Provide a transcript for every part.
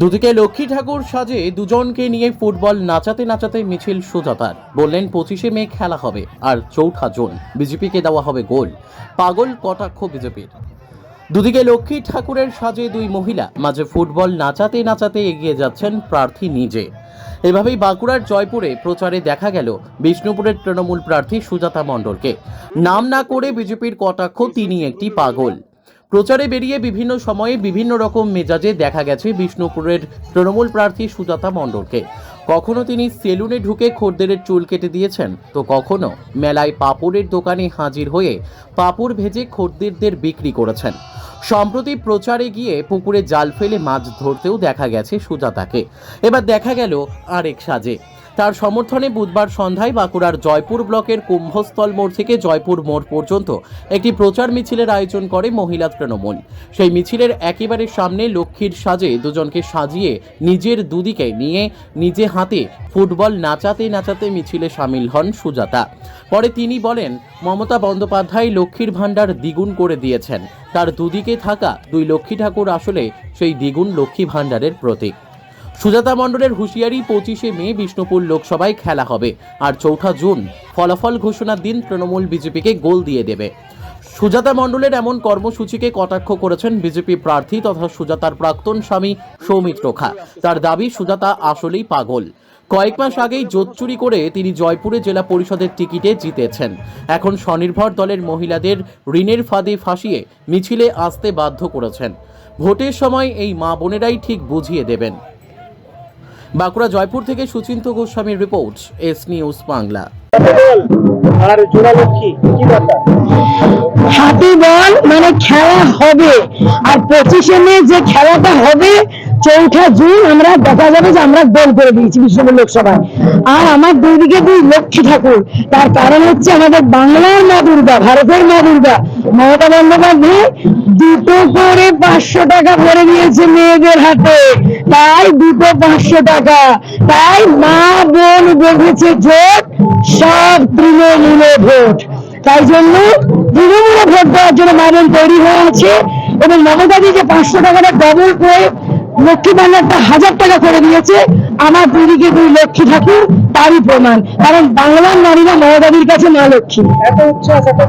দুদিকে লক্ষ্মী ঠাকুর সাজে দুজনকে নিয়ে ফুটবল নাচাতে নাচাতে মিছিল সুজাতার বললেন, পঁচিশে মে খেলা হবে আর চৌঠা জুন। বিজেপিকে দেওয়া হবে গোল। পাগল কটাক্ষ বিজেপির। দুদিকে লক্ষ্মী ঠাকুরের সাজে দুই মহিলা। মাঝে ফুটবল নাচাতে নাচাতে এগিয়ে যাচ্ছেন প্রার্থী নিজে। এভাবেই বাঁকুড়ার জয়পুরে প্রচারে দেখা গেল বিষ্ণুপুরের তৃণমূল প্রার্থী সুজাতা মণ্ডলকে। নাম না করে বিজেপির কটাক্ষ, তিনি একটি পাগল। প্রচারে বেরিয়ে বিভিন্ন সময়ে বিভিন্ন রকম মেজাজে দেখা গেছে বিষ্ণুপুরের তৃণমূল প্রার্থী সুজাতা মণ্ডলকে। কখনো তিনি সেলুনে ঢুকে খদ্দেরের চুল কেটে দিয়েছেন? তো কখনো মেলায় পাপড়ের দোকানে হাজির হয়ে পাপড় ভেজে খদ্দেরদের বিক্রি করেছেন। সম্প্রতি প্রচারে গিয়ে পুকুরে জাল ফেলে মাছ ধরতেও দেখা গেছে সুজাতাকে। এবার দেখা গেল আরেক সাজে। তার সমর্থনে বুধবার সন্ধ্যায় বাঁকুড়ার জয়পুর ব্লকের কুম্ভস্থল মোড় থেকে জয়পুর মোড় পর্যন্ত একটি প্রচার মিছিলের আয়োজন করে মহিলা তৃণমূল। সেই মিছিলের একেবারে সামনে লক্ষ্মীর সাজে দুজনকে সাজিয়ে নিজের দুদিকে নিয়ে নিজে হাতে ফুটবল নাচাতে নাচাতে মিছিলে সামিল হন সুজাতা। পরে তিনি বলেন, মমতা বন্দ্যোপাধ্যায় লক্ষ্মীর ভাণ্ডার দ্বিগুণ করে দিয়েছেন। তার দুদিকে থাকা দুই লক্ষ্মী ঠাকুর আসলে সেই দ্বিগুণ লক্ষ্মী ভাণ্ডারের প্রতীক। সুজাতা মণ্ডলের হুঁশিয়ারি পঁচিশে মে বিষ্ণুপুর লোকসভায় খেলা হবে আর চৌঠা জুন ফলাফল ঘোষণার দিন তৃণমূল বিজেপিকে গোল দিয়ে দেবে। সুজাতা মণ্ডলের এমন কর্মসূচিকে কটাক্ষ করেছেন বিজেপি প্রার্থী তথা সুজাতার প্রাক্তন স্বামী সৌমিত্র খা। তার দাবি, সুজাতা আসলেই পাগল। কয়েক মাস আগেই জোট চুরি করে তিনি জয়পুরে জেলা পরিষদের টিকিটে জিতেছেন। এখন স্বনির্ভর দলের মহিলাদের ঋণের ফাঁদে ফাঁসিয়ে মিছিলে আসতে বাধ্য করেছেন। ভোটের সময় এই মা বোনেরাই ঠিক বুঝিয়ে দেবেন। বাঁকুড়া জয়পুর থেকে সুচিন্ত গোস্বামীর রিপোর্ট এস নিউজ বাংলা। আর কি ব্যাপার? বল মানে খেলা হবে। আর পঁচিশে মে যে খেলাটা হবে চৌঠা জুন আমরা দেখা যাবে যে আমরা গোল করে দিয়েছি বিষ্ণুপুর লোকসভায়। আর আমার দুই দিকে দুই লক্ষ্মী ঠাকুর। তার কারণ হচ্ছে আমাদের বাংলার মা দুর্গা ভারতের মা দুর্গা মমতা বন্দ্যোপাধ্যায় দুটো করে পাঁচশো টাকা ভরে দিয়েছে মেয়েদের হাতে। তাই দুটো পাঁচশো টাকা। তাই মা বোন বেঁধেছে জোট, সব তৃণমূলে ভোট। তাই জন্য তৃণমূলে ভোট দেওয়ার জন্য মামন তৈরি হয়ে আছে এবং মমতাদি যে পাঁচশো টাকাটা ডবল করে লক্ষ্মী ভান্ডারটা হাজার টাকা করে দিয়েছে। আমার দিদিকে দুই লক্ষ্মী ঠাকুর তারই প্রমাণ। কারণ বাংলার নারীরা মমতাদির কাছে মা লক্ষ্মী। এত উচ্ছ্বাস এত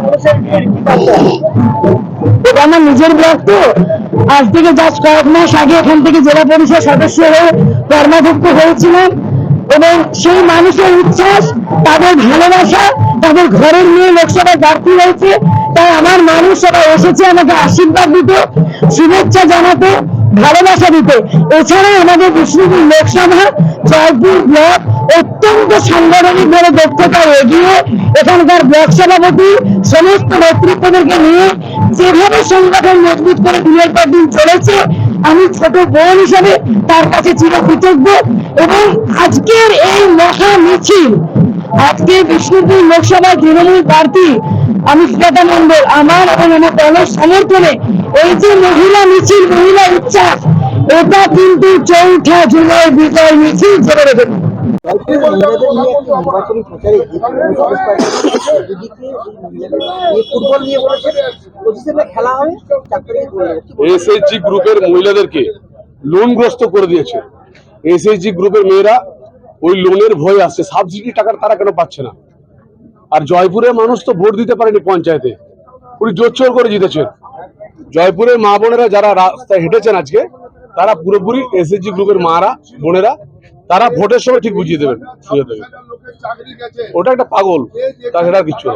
এটা আমার নিজের ব্লক তো। আজ থেকে জাস্ট কয়েক মাস আগে এখান থেকে জেলা পরিষদ সদস্য হয়ে কর্মাধ্যক্ষ হয়েছিলাম এবং সেই মানুষের উচ্ছ্বাস তাদের ভালোবাসা তাদের ঘরের নিয়ে লোকসভায় প্রার্থী হয়েছে। তাই আমার মানুষ সবাই এসেছে আমাকে আশীর্বাদ দিতে শুভেচ্ছা জানাতে ভালোবাসা দিতে। এছাড়া আমাদের বিষ্ণুপুর লোকসভা জয়পুর ব্লক অত্যন্ত সাংগঠনিকভাবে দক্ষতায় এগিয়ে এখানকার ব্লক সভাপতি, সমস্ত নেতৃত্বদেরকে নিয়ে যেভাবে সংগঠন মজবুত করে দিনের পর দিন চলেছে, আমি ছোট বোন হিসেবে তার কাছে চিরকৃতজ্ঞ এবং আজকের এই মহা মিছিল, আজকে বিষ্ণুপুর লোকসভার তৃণমূল প্রার্থী আমি সুজাতা আমার এবং আমার দলের সমর্থনে এই যে মহিলা মিছিল, মহিলা উচ্ছ্বাস এটা কিন্তু চৌঠা জুলাই বিজয় মিছিল জেনে রেখেছে এসএইচজি গ্রুপের মহিলাদেরকে লোনগ্রস্ত করে দিয়েছে। এসএইচজি গ্রুপের মেয়েরা ওই লোনের ভয় আসছে। সাবসিডি টাকার তারা কেন পাচ্ছে না? আর জয়পুরের মানুষ তো ভোট দিতে পারেনি পঞ্চায়েতে। উনি জোর করে জিতেছেন। জয়পুরের মা বোনেরা যারা রাস্তায় হেঁটেছেন আজকে, তারা পুরোপুরি এসএইচজি গ্রুপের মারা, বোনেরা তারা ভোটের সময় ঠিক বুঝিয়ে দেবেন শুয়ে দেবেন ওটা একটা পাগল তাছাড়া কিছু কিচ্ছু না।